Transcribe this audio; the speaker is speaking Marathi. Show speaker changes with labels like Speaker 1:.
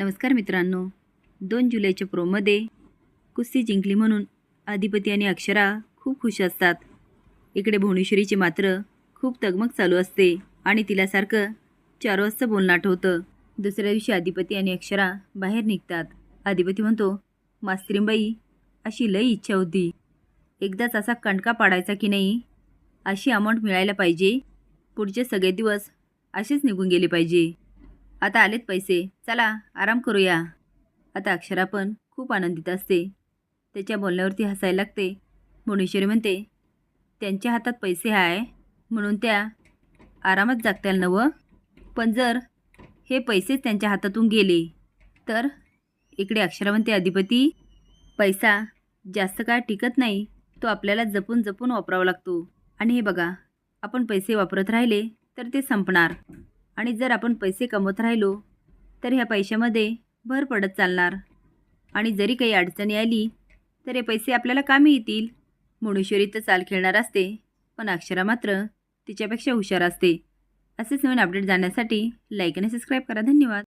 Speaker 1: नमस्कार मित्रांनो. दोन जुलैच्या प्रोमध्ये कुस्ती जिंकली म्हणून अधिपती आणि अक्षरा खूप खुश असतात. इकडे भुवनेश्वरीची मात्र खूप तगमग चालू असते आणि तिला सारखं चार वाजता बोलणं आठवतं दुसऱ्या दिवशी अधिपती आणि अक्षरा बाहेर निघतात. अधिपती म्हणतो मास्त्रींबाई अशी लई इच्छा होती. एकदाच असा कणका पाडायचा की नाही? अशी अमाऊंट मिळायला पाहिजे. पुढचे सगळे दिवस असेच निघून गेले पाहिजे. आता आलेत पैसे. चला आराम करूया. आता अक्षरा पण खूप आनंदित असते. त्याच्या बोलण्यावरती हसायला लागते. भुवनेश्वरी म्हणते त्यांच्या हातात पैसे आहे म्हणून त्या आरामात जागत्याल नवं पण जर हे पैसेच त्यांच्या हातातून गेले तर इकडे अक्षरा म्हणते अधिपती पैसा जास्त काळ टिकत नाही. तो आपल्याला जपून जपून वापरावा लागतो. आणि हे बघा आपण पैसे वापरत राहिले तर ते संपणार. आणि जर आपण पैसे कमवत राहिलो तर ह्या पैशामध्ये भर पडत चालणार. आणि जरी काही अडचणी आली तर हे पैसे आपल्याला कामी येतील मुणेश्वरी तर चाल खेळणार असते पण अक्षरा मात्र तिच्यापेक्षा हुशार असते. असेच नवीन अपडेट जाण्यासाठी लाईक आणि सबस्क्राईब करा. धन्यवाद.